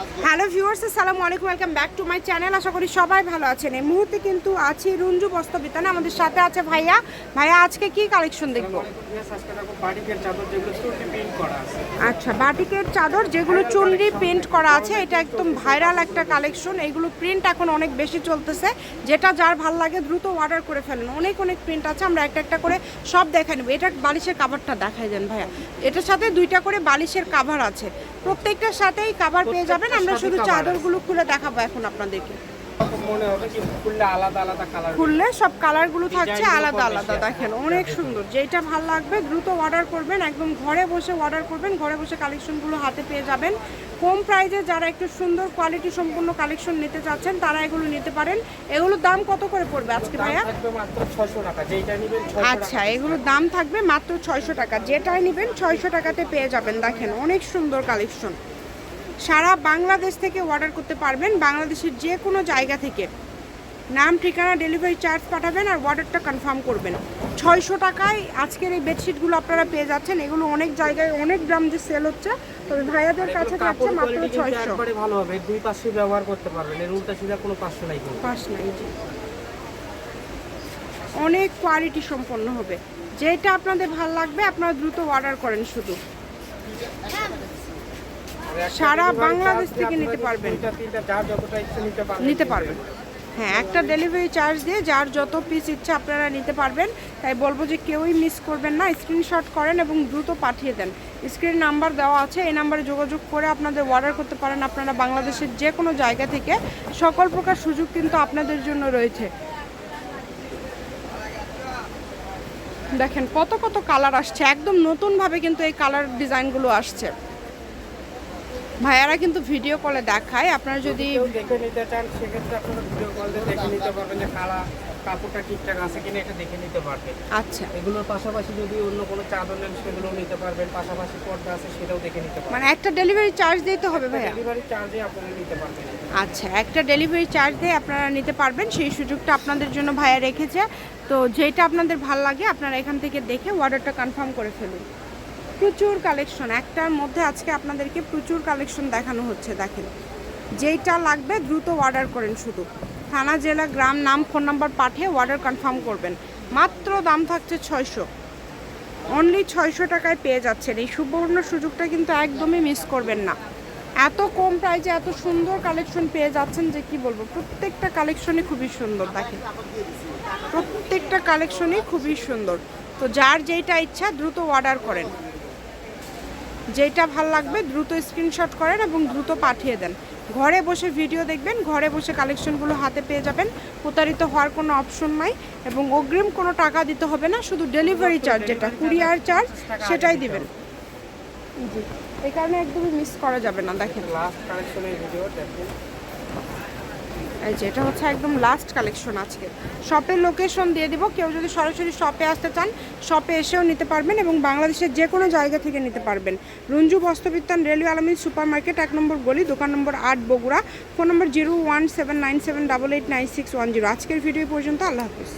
Hello viewers আসসালামু আলাইকুম welcome back to my channel আশা করি সবাই ভালো আছেন। এই মুহূর্তে কিন্তু আছি রঞ্জু বস্ত্রবিতানে আমাদের সাথে আছে ভাইয়া। ভাইয়া আজকে কি কালেকশন দেখব? বাটিকের চাদর যেগুলো চুটি প্রিন্ট করা আছে। আচ্ছা বাটিকের চাদর যেগুলো চুনরি প্রিন্ট করা আছে এটা একদম ভাইরাল একটা কালেকশন এগুলো প্রিন্ট এখন অনেক বেশি চলতেছে। যেটা যার ভালো লাগে দ্রুত অর্ডার করে ফেলেন। অনেক অনেক প্রিন্ট আছে আমরা একটা একটা করে সব দেখে নেব। এটা বালিশের কাভারটা দেখাই দেন ভাইয়া। এটার সাথে দুইটা করে বালিশের কাভার আছে। প্রত্যেকটার সাথেই কাভার পেয়ে যাবেন। আমরা শুধু চাদরগুলো খুলে দেখাবো এখন আপনাদেরকে। মনে হবে খুললে আলাদা আলাদা কালার খুললে সব কালারগুলো থাকছে আলাদা আলাদা দেখেন অনেক সুন্দর। যেটা ভালো লাগবে দ্রুত অর্ডার করবেন একদম ঘরে বসে অর্ডার করবেন ঘরে বসে কালেকশনগুলো হাতে পেয়ে যাবেন। কম প্রাইজে যারা একটু সুন্দর কোয়ালিটি সম্পূর্ণ কালেকশন নিতে চাচ্ছেন তারা এগুলো নিতে পারেন। এগুলোর দাম কত করে পড়বে আজকে ভাইয়া? থাকবে মাত্র 600 টাকা। যেইটা নেবেন 600 আচ্ছা এগুলোর দাম থাকবে মাত্র ছয়শো টাকা। যেটাই নেবেন ছয়শো টাকাতে পেয়ে যাবেন দেখেন অনেক সুন্দর কালেকশন সারা বাংলাদেশ থেকে অর্ডার করতে পারবেন বাংলাদেশের যে কোনো জায়গা থেকে। নাম ঠিকানা ডেলিভারি চার্জ পাঠাবেন আর অর্ডারটা কনফার্ম করবেন। ছয়শো টাকায় আজকের এই বেডশিটগুলো আপনারা পেয়ে যাচ্ছেন। এগুলো অনেক জায়গায় অনেক গ্রাম যে সেল হচ্ছে তবে ভাইয়াদের কাছে যাচ্ছে মাত্র ছয়শো। ভালো হবে। দুই পাশে ব্যবহার করতে পারবেন। এর উল্টা সিধা কোনো পাঁচশো নাই পাস নাই অনেক কোয়ালিটি সম্পন্ন হবে। যেটা আপনাদের ভালো লাগবে আপনারা দ্রুত অর্ডার করেন শুধু। সারা বাংলাদেশ থেকে নিতে পারবেন। নিতে পারবেন। হ্যাঁ একটা ডেলিভারি চার্জ দিয়ে যার যত পিস ইচ্ছা আপনারা নিতে পারবেন। তাই বলব যে কেউই মিস করবেন না। স্ক্রিনশট করেন এবং দ্রুত পাঠিয়ে দেন। স্ক্রিন নাম্বার দেওয়া আছে। এই নাম্বারে যোগাযোগ করে আপনাদের অর্ডার করতে পারেন আপনারা বাংলাদেশের যে কোনো জায়গা থেকে। সকল প্রকার সুযোগ কিন্তু আপনাদের জন্য রয়েছে। দেখেন কত কত কালার আসছে। একদম নতুনভাবে কিন্তু এই কালার ডিজাইনগুলো আসছে। ভাইয়ারা কিন্তু ভিডিও কলে দেখায়। আপনারা যদি দেখে নিতে চান সেক্ষেত্রে আপনারা ভিডিও কল দিয়ে দেখে নিতে পারবেন যে কালা কাপড়টা ঠিকঠাক আছে কিনা এটা দেখে নিতে পারবেন। আচ্ছা। এগুলোর পাশাপাশি যদি অন্য কোনো চাদর নেন সেগুলোও নিতে পারবেন। পাশাপাশি পর্দা আছে সেটাও দেখে নিতে পারবেন। মানে একটা ডেলিভারি চার্জ দিতে হবে ভাইয়া? ডেলিভারি চার্জে আপনারা নিতে পারবেন। আচ্ছা একটা ডেলিভারি চার্জ দিয়ে আপনারা নিতে পারবেন। সেই সুযোগটা আপনাদের জন্য ভাইয়া রেখেছে। তো যেটা আপনাদের ভালো লাগে আপনারা এখান থেকে দেখে অর্ডারটা কনফার্ম করে ফেলুন। প্রচুর কালেকশন। একটার মধ্যে আজকে আপনাদেরকে প্রচুর কালেকশন দেখানো হচ্ছে, দেখেন। যেইটা লাগবে দ্রুত অর্ডার করেন শুধু। থানা, জেলা, গ্রাম, নাম ফোন নাম্বার পাঠিয়ে অর্ডার কনফার্ম করবেন। মাত্র দাম থাকছে ছয়শো। অনলি ছয়শো টাকায় পেয়ে যাচ্ছেন। এই সুবর্ণ সুযোগটা কিন্তু একদমই মিস করবেন না। এত কম প্রাইজে এত সুন্দর কালেকশন পেয়ে যাচ্ছেন যে কি বলব, প্রত্যেকটা কালেকশনই খুবই সুন্দর, দেখেন। প্রত্যেকটা কালেকশনই খুবই সুন্দর। তো যার যেইটা ইচ্ছা দ্রুত অর্ডার করেন। যেটা ভালো লাগবে দ্রুত স্ক্রিনশট করেন এবং দ্রুত পাঠিয়ে দেন। ঘরে বসে ভিডিও দেখবেন, ঘরে বসে কালেকশনগুলো হাতে পেয়ে যাবেন। প্রতারিত হওয়ার কোনো অপশন নাই এবং অগ্রিম কোনো টাকা দিতে হবে না, শুধু ডেলিভারি চার্জ যেটা কুরিয়ার চার্জ সেটাই দিবেন। জি, এই কারণে একদমই মিস করা যাবে না, দেখেন। লাস্ট কালেকশনের ভিডিও দেখুন। এই যে, এটা হচ্ছে একদম লাস্ট কালেকশন আজকে। শপের লোকেশন দিয়ে দিব। কেউ যদি সরাসরি শপে আসতে চান শপে এসেও নিতে পারবেন এবং বাংলাদেশের যে কোনো জায়গা থেকে নিতে পারবেন। Ranju Bastrabitan railway Almin super market এক নম্বর গলি, দোকান নম্বর আট বগুড়া। ফোন নম্বর zero one seven nine seven double eight nine six one zero আজকের ভিডিও পর্যন্ত, আল্লাহ হাফিজ।